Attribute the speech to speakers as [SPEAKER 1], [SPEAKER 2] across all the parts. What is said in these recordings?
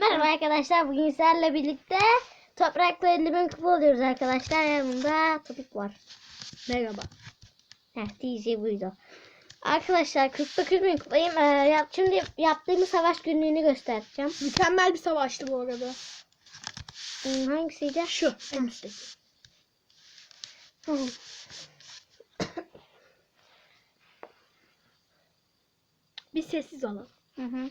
[SPEAKER 1] Merhaba arkadaşlar. Bugün sizlerle birlikte toprakla 50 bin kupa oluyoruz arkadaşlar. Yanımda topik var.
[SPEAKER 2] Merhaba.
[SPEAKER 1] Heh DJ buydu. Arkadaşlar 49 bin kupayım. Ee, yap, şimdi yaptığımız savaş günlüğünü göstereceğim.
[SPEAKER 2] Mükemmel bir savaştı bu arada.
[SPEAKER 1] Hmm, hangisiydi?
[SPEAKER 2] Şu en üstteki.
[SPEAKER 1] Hmm.
[SPEAKER 2] Bir sessiz olalım.
[SPEAKER 1] Hı hı.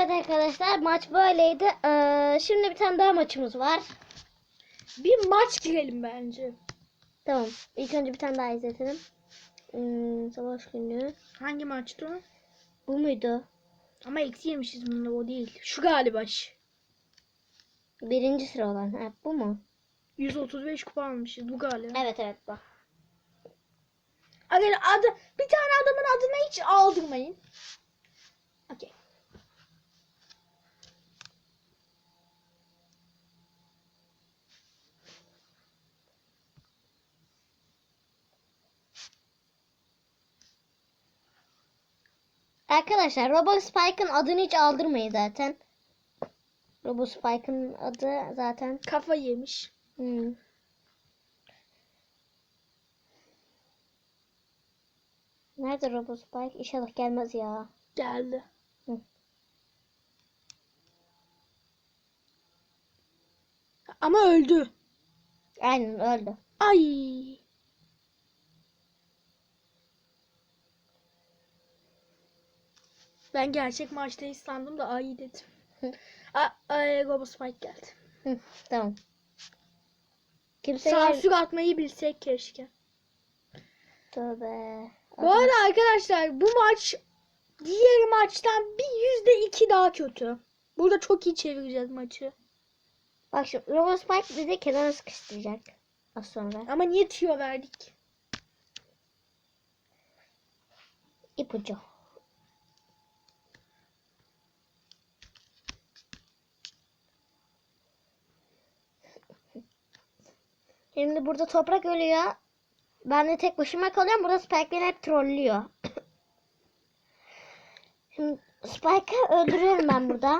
[SPEAKER 1] Evet arkadaşlar maç böyleydi. Ee, şimdi bir tane daha maçımız var.
[SPEAKER 2] Bir maç girelim bence.
[SPEAKER 1] Tamam. İlk önce bir tane daha izletelim. Hmm, savaş günlüğü.
[SPEAKER 2] Hangi maçtı o?
[SPEAKER 1] Bu muydu?
[SPEAKER 2] Ama eksi yemişiz bunda o değil. Şu galiba.
[SPEAKER 1] Birinci sıra olan. Ha, bu mu?
[SPEAKER 2] 135 kupa almışız bu galiba.
[SPEAKER 1] Evet evet bak.
[SPEAKER 2] Arkadaşlar adı, bir tane adamın adını hiç aldırmayın. Okey.
[SPEAKER 1] Arkadaşlar Robo Spike'ın adını hiç aldırmayın zaten. Robo Spike'ın adı zaten.
[SPEAKER 2] Kafa yemiş.
[SPEAKER 1] Hmm. Nerede Robo Spike? İnşallah gelmez ya.
[SPEAKER 2] Geldi.
[SPEAKER 1] Hı.
[SPEAKER 2] Ama öldü.
[SPEAKER 1] Aynen öldü.
[SPEAKER 2] Ay. Ben gerçek maçta sandım da ay dedim. A, ay, Robo Spike geldi.
[SPEAKER 1] Hı, tamam. Kimse gel...
[SPEAKER 2] Sansür atmayı bilsek keşke.
[SPEAKER 1] Tövbe.
[SPEAKER 2] Bu arada arkadaşlar bu maç diğer maçtan bir yüzde iki daha kötü. Burada çok iyi çevireceğiz maçı.
[SPEAKER 1] Bak şu Robo Spike bizi kenara sıkıştıracak. Az sonra.
[SPEAKER 2] Ama niye tüyo verdik?
[SPEAKER 1] İpucu. Şimdi burada toprak ölüyor. Ben de tek başıma kalıyorum. Burada Spike beni hep trollüyor. Şimdi Spike'ı öldürüyorum ben burada.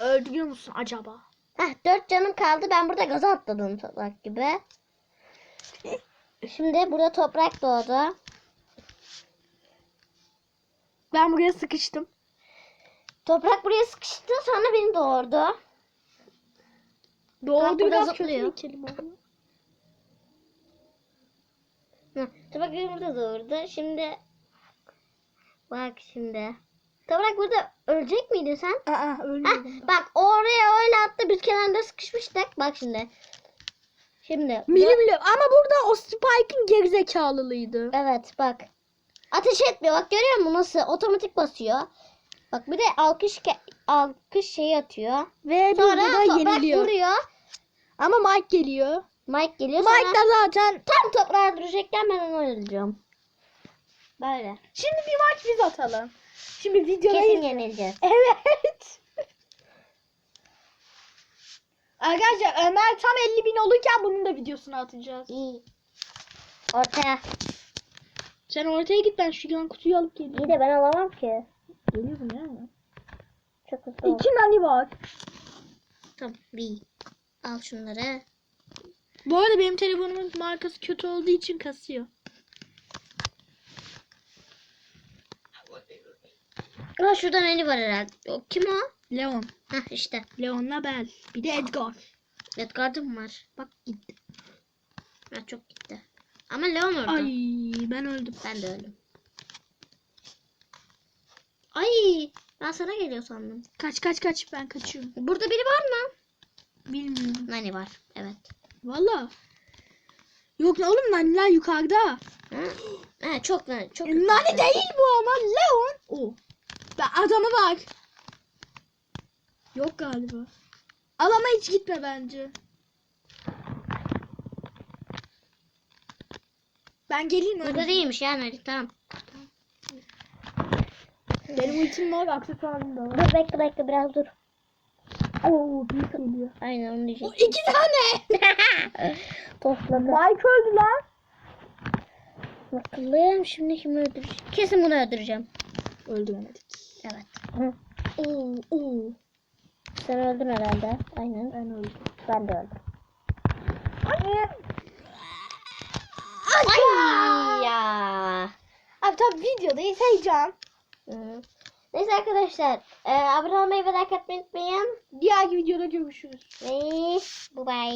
[SPEAKER 2] Öldürüyor musun acaba?
[SPEAKER 1] Heh, dört canım kaldı. Ben burada gaza atladım toprak gibi. Şimdi burada toprak doğdu.
[SPEAKER 2] Ben buraya sıkıştım.
[SPEAKER 1] Toprak buraya sıkıştı. Sonra beni doğurdu.
[SPEAKER 2] Doğru
[SPEAKER 1] Bak,
[SPEAKER 2] biraz kötü bir kelime oldu.
[SPEAKER 1] Beni burada doğurdu. Şimdi bak şimdi. Toprak burada ölecek miydin sen?
[SPEAKER 2] Aa ölmedim.
[SPEAKER 1] bak oraya öyle attı. Biz kenarda sıkışmıştık. Bak şimdi. Şimdi.
[SPEAKER 2] Milimle ama burada o Spike'ın gerizekalılığıydı.
[SPEAKER 1] Evet bak. Ateş etmiyor. Bak görüyor musun nasıl? Otomatik basıyor. Bak bir de alkış alkış şeyi atıyor.
[SPEAKER 2] Ve
[SPEAKER 1] Sonra
[SPEAKER 2] burada da yeniliyor.
[SPEAKER 1] vuruyor.
[SPEAKER 2] Ama Mike geliyor.
[SPEAKER 1] Mike geliyor.
[SPEAKER 2] Mike
[SPEAKER 1] Sonra
[SPEAKER 2] da zaten
[SPEAKER 1] tam toprağa duracakken ben onu öldüreceğim. Böyle.
[SPEAKER 2] Şimdi bir maç biz atalım. Şimdi videoda
[SPEAKER 1] Kesin yenileceğiz.
[SPEAKER 2] Evet. Arkadaşlar Ömer tam 50 bin olurken bunun da videosunu atacağız.
[SPEAKER 1] İyi. Ortaya.
[SPEAKER 2] Sen ortaya git ben şu yan kutuyu alıp geleyim.
[SPEAKER 1] İyi de ben alamam ki.
[SPEAKER 2] Geliyor bu ne?
[SPEAKER 1] Çok hızlı.
[SPEAKER 2] İki nani var.
[SPEAKER 1] Tamam. Bir. Al şunları.
[SPEAKER 2] Bu arada benim telefonumun markası kötü olduğu için kasıyor.
[SPEAKER 1] Aa şurada neli var herhalde. O, kim o?
[SPEAKER 2] Leon.
[SPEAKER 1] Hah işte.
[SPEAKER 2] Leon'la Bel. Bir de Edgar.
[SPEAKER 1] Edgar'da var? Bak gitti. Ha çok gitti. Ama Leon orada.
[SPEAKER 2] Ay ben öldüm.
[SPEAKER 1] Ben de öldüm. Ay ben sana geliyor sandım.
[SPEAKER 2] Kaç kaç kaç ben kaçıyorum.
[SPEAKER 1] Burada biri var mı?
[SPEAKER 2] Bilmiyorum.
[SPEAKER 1] Nani var. Evet.
[SPEAKER 2] Valla. Yok ne oğlum naniler yukarıda.
[SPEAKER 1] Ha, ha çok nani. Çok
[SPEAKER 2] E, Nani değil bu ama Leon. O. Ben adamı bak. Yok galiba. Al ama hiç gitme bence. Ben geleyim
[SPEAKER 1] Burada
[SPEAKER 2] öyle.
[SPEAKER 1] değilmiş ya Nani. Tamam.
[SPEAKER 2] Benim ultim var aksesuarım da var.
[SPEAKER 1] Dur bekle bekle biraz dur.
[SPEAKER 2] Oo büyük geliyor.
[SPEAKER 1] Aynen onu
[SPEAKER 2] O
[SPEAKER 1] diyeceğim.
[SPEAKER 2] iki tane.
[SPEAKER 1] Tosladı.
[SPEAKER 2] Mike öldü lan.
[SPEAKER 1] Bakılayım şimdi kimi öldüreceğim. Kesin bunu öldüreceğim.
[SPEAKER 2] Öldüremedik.
[SPEAKER 1] Evet.
[SPEAKER 2] Oo oo.
[SPEAKER 1] Sen öldün herhalde. Aynen.
[SPEAKER 2] Ben öldüm.
[SPEAKER 1] Ben de öldüm.
[SPEAKER 2] Hayır.
[SPEAKER 1] Ay ya.
[SPEAKER 2] Abi tabi videodayız heyecan.
[SPEAKER 1] Hı. Neyse arkadaşlar. E, abone olmayı ve like atmayı unutmayın.
[SPEAKER 2] Diğer videoda görüşürüz.
[SPEAKER 1] Ve bye bye.